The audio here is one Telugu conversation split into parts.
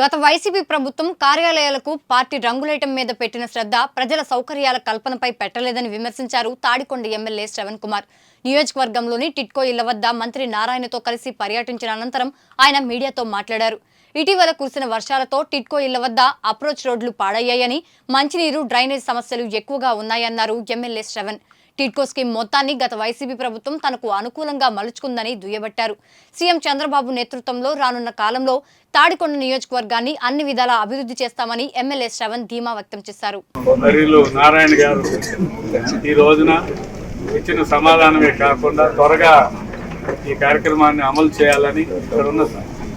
గత వైసీపీ ప్రభుత్వం కార్యాలయాలకు పార్టీ రంగులేయటం మీద పెట్టిన శ్రద్ధ ప్రజల సౌకర్యాల కల్పనపై పెట్టలేదని విమర్శించారు తాడికొండ ఎమ్మెల్యే శ్రవణ్ కుమార్. నియోజకవర్గంలోని టిట్కో ఇళ్ళ వద్ద మంత్రి నారాయణతో కలిసి పర్యటించిన అనంతరం ఆయన మీడియాతో మాట్లాడారు. ఇటీవల కురిసిన వర్షాలతో టిట్కో ఇళ్ళ వద్ద అప్రోచ్ రోడ్లు పాడయ్యాయని మంచినీరు డ్రైనేజ్ సమస్యలు ఎక్కువగా ఉన్నాయన్నారు ఎమ్మెల్యే శ్రవణ్. టిడ్కో స్కీమ్ మొత్తాన్ని గత వైసీపీ ప్రభుత్వం తనకు అనుకూలంగా మలుచుకుందని దుయ్యబట్టారు. సీఎం చంద్రబాబు నేతృత్వంలో రానున్న కాలంలో తాడికొండ నియోజకవర్గాన్ని అన్ని విధాలా అభివృద్ధి చేస్తామని ఎమ్మెల్యే శ్రవణ్ ధీమా వ్యక్తం చేశారు. నారాయణ గారు ఈ రోజున ఇచ్చిన సమాధానమే కాకుండా త్వరగా ఈ కార్యక్రమాన్ని అమలు చేయాలని ఇక్కడ ఉన్న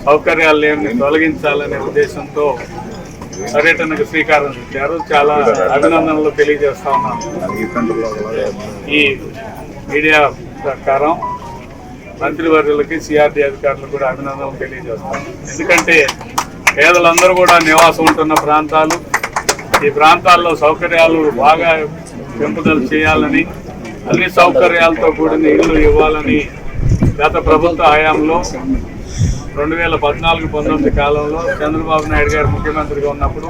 సౌకర్యాలు లేని తొలగించాలనే ఉద్దేశంతో పర్యటనకు శ్రీకారం చుట్టారు. చాలా అభినందనలు తెలియజేస్తా ఉన్నాను. ఈ మీడియా ప్రకారం మంత్రివర్యులకి సిఆర్డీ అధికారులకు కూడా అభినందనలు తెలియజేస్తాం ఎందుకంటే పేదలందరూ కూడా నివాసం ఉంటున్న ప్రాంతాలు ఈ ప్రాంతాల్లో సౌకర్యాలు బాగా పెంపుదల చేయాలని అన్ని సౌకర్యాలతో కూడిన ఇళ్ళు ఇవ్వాలని గత ప్రభుత్వ హయాంలో రెండు వేల పద్నాలుగు పంతొమ్మిది కాలంలో చంద్రబాబు నాయుడు గారు ముఖ్యమంత్రిగా ఉన్నప్పుడు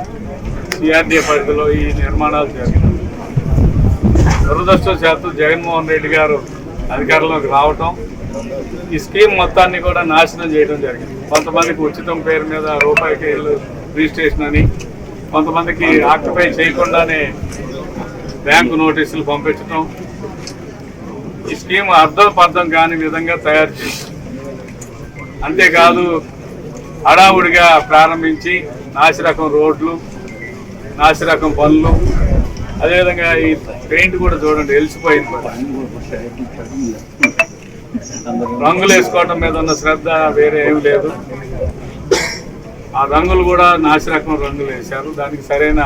సిఆర్డీఏ పరిధిలో ఈ నిర్మాణాలు జరిగినాయి. దురదృష్టవశాత్తు జగన్మోహన్ రెడ్డి గారు అధికారంలోకి రావటం ఈ స్కీమ్ మొత్తాన్ని కూడా నాశనం చేయడం జరిగింది. కొంతమందికి ఉచితం పేరు మీద రూపాయికి ఇల్లు రిజిస్ట్రేషన్ అని కొంతమందికి ఆక్యుపై చేయకుండానే బ్యాంకు నోటీసులు పంపించడం ఈ స్కీమ్ అర్థం పర్థం కాని విధంగా తయారు చేసి అంతేకాదు హడావుడిగా ప్రారంభించి నాసిరకం రోడ్లు నాసిరకం పనులు అదేవిధంగా ఈ పెయింట్ కూడా చూడండి వెలిసిపోయింది కూడా. రంగులు వేసుకోవటం మీద ఉన్న శ్రద్ధ వేరే ఏం లేదు. ఆ రంగులు కూడా నాసిరకం రంగులు వేశారు. దానికి సరైన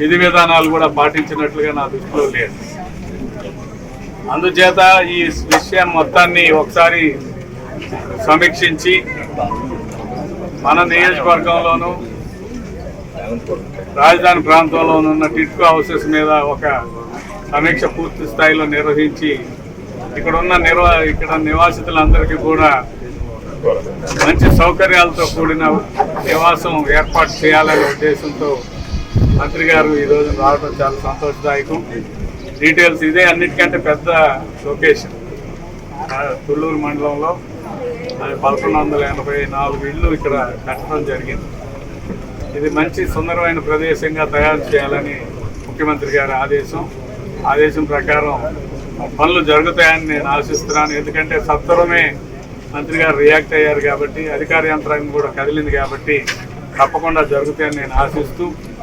విధి విధానాలు కూడా పాటించినట్లుగా నా దృష్టిలో లేదు. అందుచేత ఈ విషయం మొత్తాన్ని ఒకసారి సమీక్షించి మన నియోజకవర్గంలోనూ రాజధాని ప్రాంతంలో ఉన్న టిట్కో హౌసెస్ మీద ఒక సమీక్ష పూర్తి స్థాయిలో నిర్వహించి ఇక్కడ ఉన్న నిర్వా ఇక్కడ నివాసితులందరికీ కూడా మంచి సౌకర్యాలతో కూడిన నివాసం ఏర్పాటు చేయాలనే ఉద్దేశంతో మంత్రి గారు ఈరోజు రావడం చాలా సంతోషదాయకం. డీటెయిల్స్ ఇదే అన్నిటికంటే పెద్ద లొకేషన్. తుళ్ళూరు మండలంలో అది పదకొండు వందల ఎనభై నాలుగు ఇళ్ళు ఇక్కడ కట్టడం జరిగింది. ఇది మంచి సుందరమైన ప్రదేశంగా తయారు చేయాలని ముఖ్యమంత్రి గారి ఆదేశం. ఆదేశం ప్రకారం పనులు జరుగుతాయని నేను ఆశిస్తున్నాను. ఎందుకంటే సత్వరమే మంత్రి గారు రియాక్ట్ అయ్యారు కాబట్టి అధికార యంత్రాంగం కూడా కదిలింది కాబట్టి తప్పకుండా జరుగుతాయని నేను ఆశిస్తూ